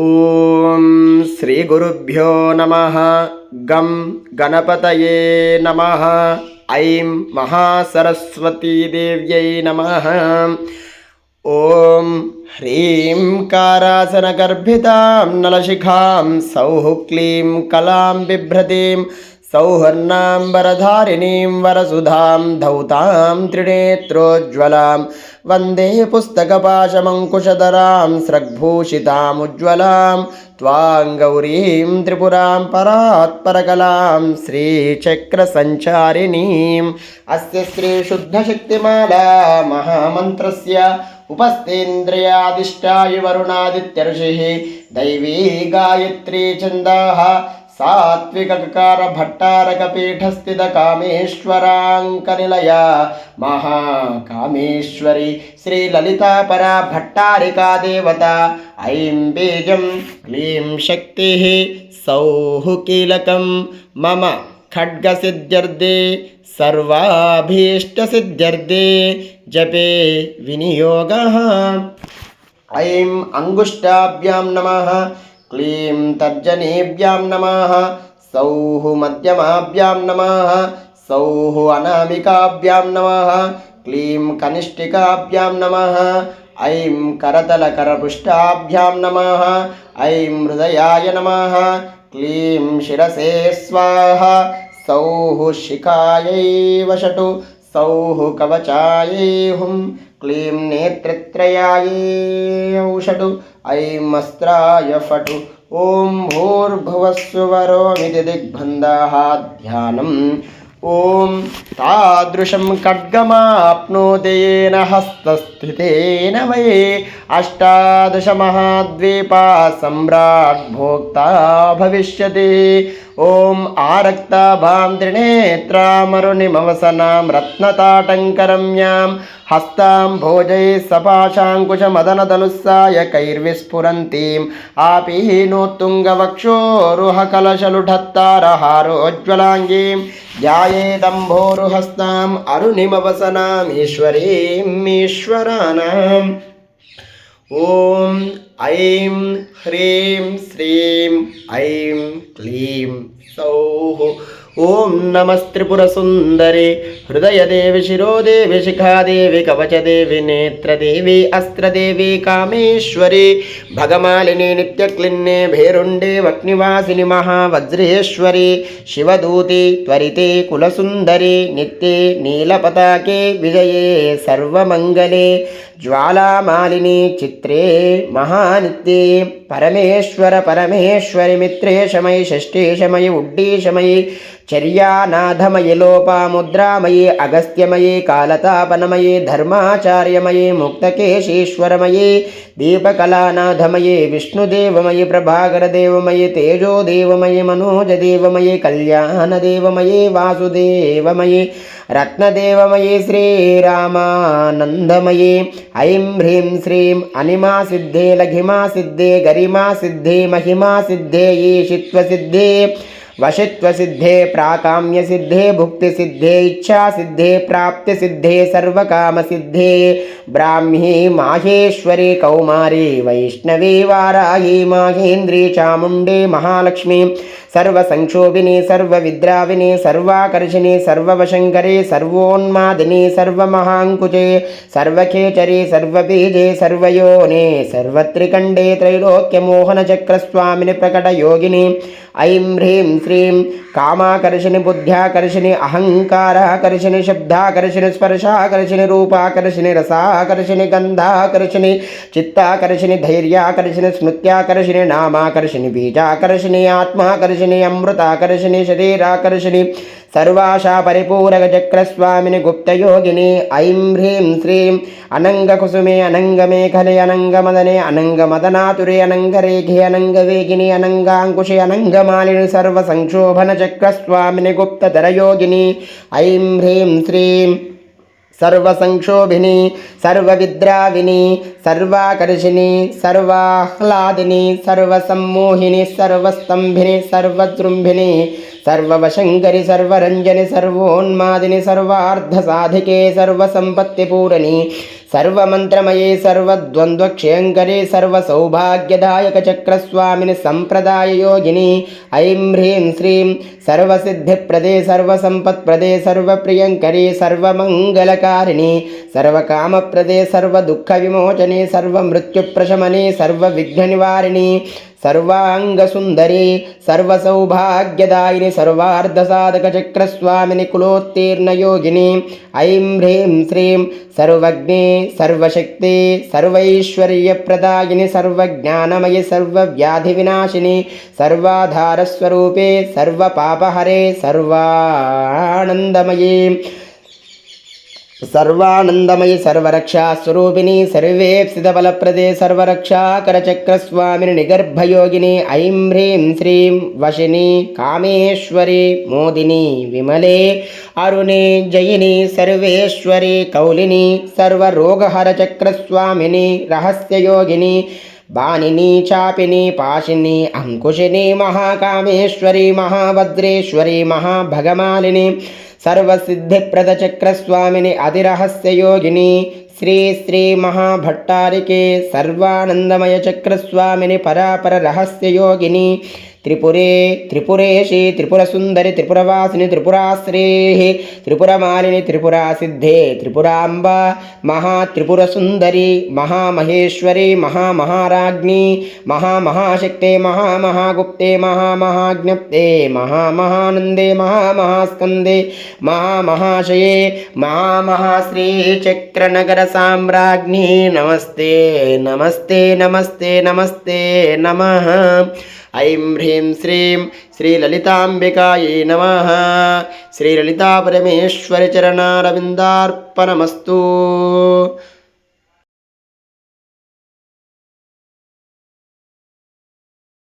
ఓం శ్రీ గురుభ్యో నమ. గం గణపతయే నమ. ఐం మహాసరస్వతీదేవ్యై నమ. ఓం హ్రీం కారాసనగర్భితాం నలశిఖాం సౌః క్లీం కలాం బిభ్రతీం सौहन्नां वरधारिणीं वरसुधां धौतां त्रिनेत्रोज्ज्वलां वन्दे पुस्तकपाशमङ्कुशधरां स्रग्भूषितामुज्ज्वलां त्वां गौरीं त्रिपुरां परात्परकलां श्रीचक्रसञ्चारिणीम् अस्य श्रीशुद्धशक्तिमाला महामन्त्रस्य उपस्थेन्द्रियादिष्टायि वरुणादित्यर्षिः दैवी गायत्री छन्दाः సాత్వికకకార భట్టారక పీఠస్థిత కామేశ్వరాంకనిలయ మహాకామేశ్వరి శ్రీ లలితాపరా భట్టారికా దేవత ఐం బీజం క్లీం శక్తి సౌహు కీలకం మమ ఖడ్గసిద్ధ్యర్థే సర్వాభీష్టసిద్ధ్యర్థే జపే వినియోగ. ఐం అంగుష్టాభ్యాం నమ. క్లీం తర్జనేభ్యాం నమః సౌః మధ్యమాభ్యాం నమః సౌః అనామికాభ్యాం నమః క్లీం కనిష్ఠికాభ్యాం నమః ఐం కరతలకరపృష్టాభ్యాం నమః ఐం హృదయాయ నమః క్లీం శిరసే స్వాహ సౌః శిఖాయై వషటు సౌః కవచాయై హుం క్లీం నేత్రత్రయాయే ఔషటు अस्त्राय फटु ॐ भूर्भुवस्सुवरोमिति दिग्बन्धाः ध्यानम् ॐ तादृशं खड्गमाप्नोति येन हस्तस्थितेन वै अष्टादशमहाद्वीपा सम्राट् भोक्ता भविष्यति ఓం ఆరక్తాభాం త్రినేత్రామరుణిమవసనాం రత్నతాటంకరమ్యాం హస్తాం భోజై సపాశాంకుశమదనధనుస్సాయ కైర్విస్ఫురంతీం ఆపీనోత్తుంగవక్షోరుహకలశలుఢత్తారహారోజ్వలాంగీం ధ్యాయేదంభోరుహస్తాం అరుణిమవసనాం ఈశ్వరీం ఈశ్వరాణం ఓం ఐం హ్రీం శ్రీం ఐం క్లీం సౌః. ఓం నమస్త్రిపురసుందరి హృదయదేవి శిరోదేవి శిఖాదేవి కవచదేవి నేత్రదేవి అస్త్రదేవి కామేశ్వరి భగమాలిని నిత్యక్లిన్నే భేరుండే వక్నివాసిని మహావజ్రేశ్వరి శివదూతి త్వరితే కులసుందరి నిత్యే నీలపతాకే విజయే సర్వమంగళే ज्वालामालिनी चित्रे महानित्ये परमेश्वर परमेश्वरि मित्रे शमयि षष्ठीशमयि उड्डीशमयि चर्यानाथमयि लोपामुद्रामयि अगस्त्यमयि कालतापनमयि धर्माचार्यमयि मुक्तकेशीश्वरमयि दीपकलानाथमयि विष्णुदेवमयि प्रभाकरदेवमयि तेजोदेवमयि मनोजदेवमयि कल्याणदेवमयि वासुदेवमयि रत्नदेवमयि श्रीरामानन्दमयि ऐं ह्रीं श्रीं अनिमा सिद्धे, लघिमा सिद्धे, गरिमा सिद्धे, महिमा सिद्धे ईशित्वसिद्धे वशित्वसिद्धे प्राकाम्यसिद्धे भुक्तिसिद्धे इच्छासिद्धे प्राप्तिसिद्धे सर्वकामसिद्धे బ్రాహ్మీ మాహేశ్వరి కౌమారి వైష్ణవీ వారాయి మాహేంద్రి చాముండి మహాలక్ష్మి సర్వసంక్షోభిని సర్వవిద్రావిని సర్వాకర్షిణి సర్వవశంకరి సర్వోన్మాదిని సర్వమహాంకుజే సర్వఖేచరి సర్వబీజే సర్వయోని సర్వత్రికండే త్రైలోక్యమోహన చక్రస్వామిని ప్రకట యోగిని ఐం హ్రీం శ్రీం కామాకర్షిణి బుద్ధ్యాకర్షిణి అహంకారాకర్షిణి శబ్దాకర్షిణి స్పర్శాకర్షిణి రూపాకర్షిణి రసా జ్ఞానాకర్షిణి గంధాకర్షిణి చిత్తాకర్షిణి ధైర్యాకర్షిణి స్మృత్యాకర్షిణి నామాకర్షిణి బీజాకర్షిణి ఆత్మాకర్షిణి అమృతాకర్షిణి శరీరాకర్షిణి సర్వాశా పరిపూరక చక్రస్వామిని గుప్తయోగిని ఐం హ్రీం శ్రీం అనంగకుసుమే అనంగమేఖలే అనంగమదనే అనంగమదనాతురే అనంగరేఖి అనంగవేగిని అనంగాంకుశి అనంగమాలిని సర్వసంక్షోభన చక్రస్వామిని గుప్తధరయోగిని ఐం హ్రీం శ్రీం. సర్వసంక్షోభిని సర్వవిద్రావిని సర్వాకర్షిణి సర్వాహ్లాదిని సర్వసమ్మోహిని సర్వస్తంభిని సర్వజృంభిని సర్వశంకరి సర్వరంజని సర్వోన్మాదిని సర్వార్థ సాధికే సర్వసంపత్తి పూరణి సర్వమంత్రమయే సర్వద్వంద్వక్షేంకరే సర్వసౌభాగ్యదాయక చక్రస్వామిని సంప్రదాయ యోగిని ఐం హ్రీం శ్రీం సర్వసిద్ధిప్రదే సర్వసంపత్ప్రదే సర్వప్రియంకరి సర్వమంగళకారిణి సర్వకామప్రదే సర్వదుఃఖ విమోచనే సర్వమృత్యుప్రశమనే సర్వవిఘ్న నివారిణి సర్వాంగసుందరి సర్వసౌభాగ్యదాయిని సర్వార్ధసాధకచక్రస్వామిని కులోత్తీర్ణయోగిని ఐం హ్రీం శ్రీం సర్వజ్ఞే సర్వశక్తి సర్వైశ్వర్యప్రదాయిని సర్వజ్ఞానమయి సర్వవ్యాధి వినాశిని సర్వాధారస్వరూపే సర్వపాపహరే సర్వానందమయీ. సర్వానందమయ సర్వరక్షా స్వరూపిణి సర్వేప్సితఫలప్రదే సర్వరక్షాకరచక్రస్వామిని నిగర్భయోగిని ఐం హ్రీం శ్రీం వశిని కామేశ్వరి మోదిని విమలే అరుణి జయిని సర్వేశ్వరి కౌలిని సర్వరోగహర చక్రస్వామిని రహస్యయోగిని బాణిని చాపిని పాశిని అంకుశిని మహాకామేశ్వరి మహాభద్రేశ్వరి మహాభగమాలిని సర్వసిద్ధిప్రదచక్రస్వామిని అతిరహస్యయోగిని శ్రీ శ్రీ మహాభట్టారికే సర్వానందమయ చక్రస్వామిని పరాపర రహస్యయోగిని త్రిపురే త్రిపురేషి త్రిపురసుందరి త్రిపురవాసిని త్రిపురాశ్రీ త్రిపురమాలిని త్రిపురా సిద్ధే త్రిపురాంబ మహాత్రిపురసుందరి మహామహేశ్వరి మహామహారాజ్ఞి మహామహాశక్తే మహామహాగుప్తే మహామహాజ్ఞప్తే మహామహానందే మహామహాస్కందే మహామహాశయే మహామహాశ్రీచక్రనగర సామ్రాజ్ఞి నమస్తే నమస్తే నమస్తే నమస్తే నమ. ఐం హ్రీం శ్రీం శ్రీలలితాంబికాయై నమ. శ్రీలలితాపరమేశ్వరి చరణారవిందార్పణమస్తూ